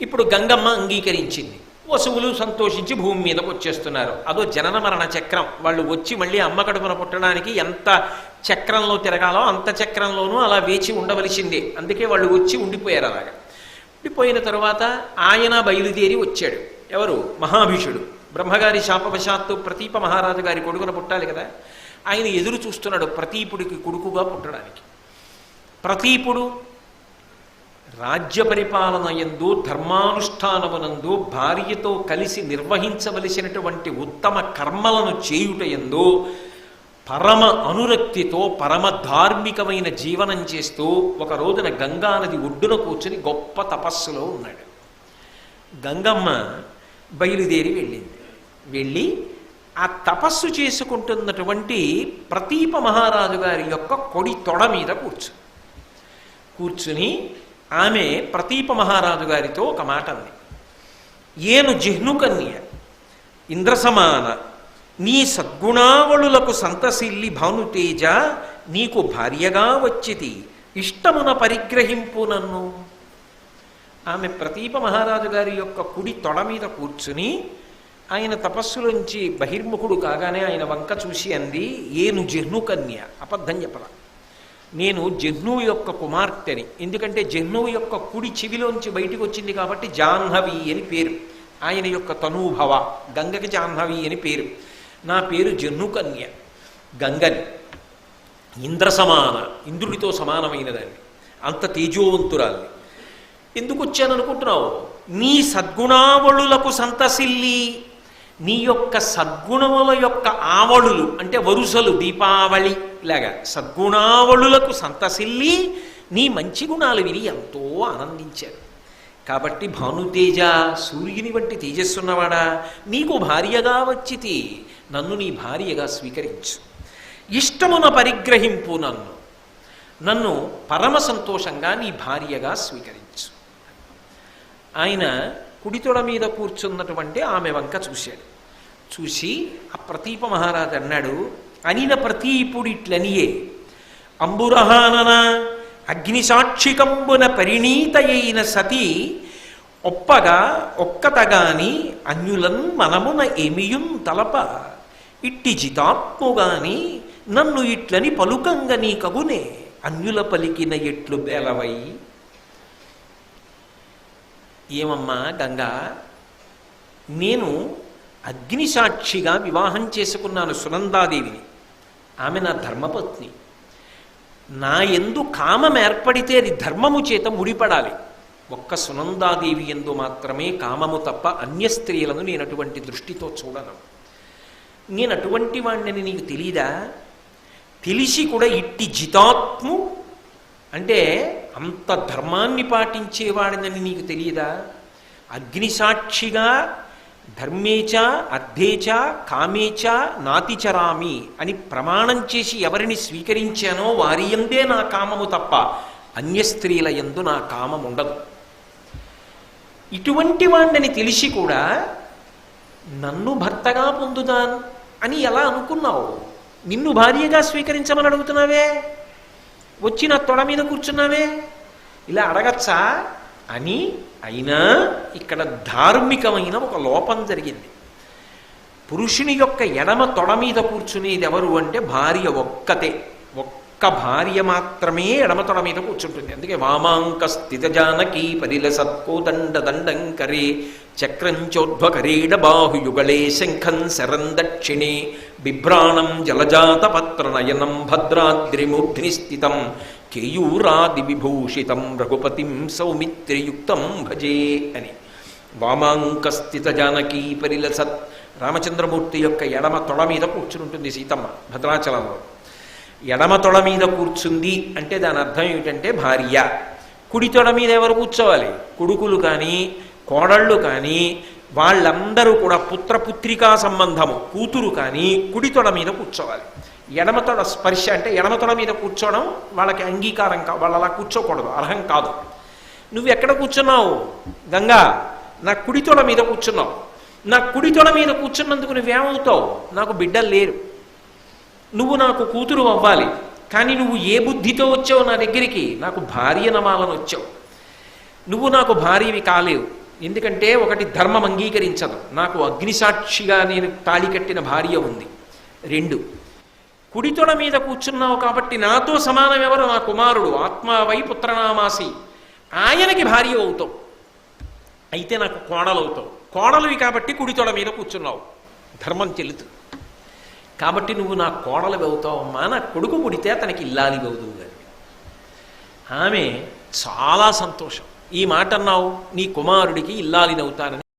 ఇప్పుడు గంగమ్మ అంగీకరించింది. వసువులు సంతోషించి భూమి మీదకు వచ్చేస్తున్నారు. అదో జనన మరణ చక్రం. వాళ్ళు వచ్చి మళ్ళీ అమ్మ కడుపున పుట్టడానికి ఎంత చక్రంలో తిరగాలో అంత చక్రంలోనూ అలా వేచి ఉండవలసిందే. అందుకే వాళ్ళు వచ్చి ఉండిపోయారు అలాగా. ఉండిపోయిన తర్వాత ఆయన బయలుదేరి వచ్చాడు. ఎవరు? మహాభీషుడు. బ్రహ్మగారి శాపవశాత్తు ప్రతీప మహారాజు గారి కొడుకున పుట్టాలి కదా. ఆయన ఎదురు చూస్తున్నాడు ప్రతీపుడికి కొడుకుగా పుట్టడానికి. ప్రతీపుడు రాజ్య పరిపాలన ఎందు ధర్మానుష్ఠానమునందు భార్యతో కలిసి నిర్వహించవలసినటువంటి ఉత్తమ కర్మలను చేయుట ఎందు పరమ అనురక్తితో పరమ ధార్మికమైన జీవనం చేస్తూ ఒక రోజున గంగానది ఒడ్డున కూర్చుని గొప్ప తపస్సులో ఉన్నాడు. గంగమ్మ బయలుదేరి వెళ్ళింది. వెళ్ళి ఆ తపస్సు చేసుకుంటున్నటువంటి ప్రతీప మహారాజు గారి యొక్క కొడి తొడ మీద కూర్చు కూర్చుని ఆమె ప్రతీప మహారాజు గారితో ఒక మాట అంది. ఏను జిహ్నుకన్య ఇంద్రసమాన నీ సద్గుణావళులకు సంతసిల్లి భానుతేజ నీకు భార్యగా వచ్చితి ఇష్టమున పరిగ్రహింపు నన్ను. ఆమె ప్రతీప మహారాజు గారి యొక్క కుడి తొడ మీద కూర్చుని ఆయన తపస్సులోంచి బహిర్ముఖుడు కాగానే ఆయన వంక చూసి అంది ఏను జిహ్నుకన్య అబద్ధం చెప్పలా నేను జహ్నువు యొక్క కుమార్తెని. ఎందుకంటే జహ్నువు యొక్క కుడి చెవిలోంచి బయటికి వచ్చింది కాబట్టి జాహ్నవి అని పేరు. ఆయన యొక్క తనూభవ గంగకి జాహ్నవి అని పేరు. నా పేరు జహ్నుకన్య గంగని. ఇంద్ర సమాన ఇంద్రుడితో సమానమైనదాన్ని. అంత తేజోవంతురాల్ని. ఎందుకు వచ్చాననుకుంటున్నావు? నీ సద్గుణావళులకు సంతసిల్లి. నీ యొక్క సద్గుణముల యొక్క ఆవళులు అంటే వరుసలు దీపావళి లాగా సద్గుణావళులకు సంతసిల్లి నీ మంచి గుణాలు విని ఎంతో ఆనందించారు. కాబట్టి భానుతేజ సూర్యుని వంటి తేజస్సున్నవాడా నీకు భార్యగా వచ్చితి నన్ను నీ భార్యగా స్వీకరించు. ఇష్టమున పరిగ్రహింపు నన్ను. నన్ను పరమ సంతోషంగా నీ భార్యగా స్వీకరించు. ఆయన కుడితొడ మీద కూర్చున్నటువంటి ఆమె వంక చూశాడు. చూసి ఆ ప్రతీప మహారాజు అన్నాడు అనిన ప్రతీపుడిట్లనియే అంబురహానన అగ్నిసాక్షికంబున పరిణీతయైన సతి ఒప్పగా ఒక్కతగాని అన్యులన్ మనమున ఏమియున్ తలప ఇట్టి జితాత్ముగాని నన్ను ఇట్లని పలుకంగ నీ కగునే అన్యుల పలికిన ఎట్లు బేలవై ఏమమ్మా గంగా? నేను అగ్నిసాక్షిగా వివాహం చేసుకున్నాను సునందాదేవిని. ఆమె నా ధర్మపత్ని. నా ఎందు కామం ఏర్పడితే అది ధర్మము చేత ముడిపడాలి. ఒక్క సునందాదేవి ఎందు మాత్రమే కామము తప్ప అన్య స్త్రీలను నేను అటువంటి దృష్టితో చూడను. నేను అటువంటి వాడిని నీకు తెలీదా? తెలిసి కూడా ఇట్టి జితాత్ము అంటే అంత ధర్మాన్ని పాటించేవాడినని నీకు తెలియదా? అగ్నిసాక్షిగా ధర్మేచ అర్థేచ కామేచ నాతిచరామి అని ప్రమాణం చేసి ఎవరిని స్వీకరించానో వారి ఎందే నా కామము తప్ప అన్య స్త్రీల ఎందు నా కామం ఉండదు ఇటువంటి వాణ్ణని తెలిసి కూడా నన్ను భర్తగా పొందుదాన్ అని ఎలా అనుకున్నావు? నిన్ను భార్యగా స్వీకరించమని అడుగుతున్నావే? వచ్చి నా తొడ మీద కూర్చున్నావే? ఇలా అడగచ్చా? అని అయినా ఇక్కడ ధార్మికమైన ఒక లోపం జరిగింది. పురుషుని యొక్క ఎడమ తొడ మీద కూర్చునేది ఎవరు అంటే భార్య ఒక్కతే. ఒక్క ఒక్క భార్య మాత్రమే ఎడమ మీద కూర్చుంటుంది. అందుకే వామాంక స్థిత జానకీ పరిల సత్కోదండ దండంకరే చక్రంచోద్భకరీడ బాహుయుగళే శంఖం శరం దక్షిణే బిభ్రాణం జలజాత పత్ర నయనం భద్రాద్రిమూర్ధ్ని స్థితం కేయూరాది విభూషితం రఘుపతిం సౌమిత్రియుక్తం భజే అని. వామాంక స్థిత జానకీ పరిలసత్ రామచంద్రమూర్తి యొక్క ఎడమ తొడ మీద కూర్చుని ఉంటుంది సీతమ్మ భద్రాచలంలో. ఎడమ తొడ మీద కూర్చుంది అంటే దాని అర్థం ఏమిటంటే భార్య. కుడి తొడ మీద ఎవరు కూర్చోవాలి? కొడుకులు కానీ కోడళ్ళు కానీ వాళ్ళందరూ కూడా పుత్రపుత్రికా సంబంధము కూతురు కానీ కుడి తొడ మీద కూర్చోవాలి. ఎడమ తొడ స్పర్శ అంటే ఎడమ తొడ మీద కూర్చోవడం వాళ్ళకి అంగీకారం కా వాళ్ళు అలా కూర్చోకూడదు అర్హం కాదు. నువ్వు ఎక్కడ కూర్చున్నావు? గంగా నా కుడి తొడ మీద కూర్చున్నావు. నా కుడి తొడ మీద కూర్చున్నందుకు నువ్వేమవుతావు? నాకు బిడ్డలు లేరు. నువ్వు నాకు కూతురు అవ్వాలి కానీ నువ్వు ఏ బుద్ధితో వచ్చావు నా దగ్గరికి? నాకు భార్య నమాలను వచ్చావు నువ్వు నాకు భార్యవి కాలేవు. ఎందుకంటే ఒకటి ధర్మం అంగీకరించదు. నాకు అగ్నిసాక్షిగా నేను తాళి కట్టిన భార్య ఉంది. రెండు కుడితొడ మీద కూర్చున్నావు కాబట్టి నాతో సమానం ఎవరు? నా కుమారుడు. ఆత్మావై పుత్రనామాసి. ఆయనకి భార్య అవుతావు. అయితే నాకు కోడలవుతావు. కోడలువి కాబట్టి కుడితొడ మీద కూర్చున్నావు. ధర్మం చెల్లుతుంది. కాబట్టి నువ్వు నా కోడలు అవుతావమ్మా నా కొడుకు పుడితే అతనికి ఇల్లాలి అవుతుంది ఆమె చాలా సంతోషం. ఈ మాట అన్నావు నీ కుమారుడికి ఇల్లాలినవుతానని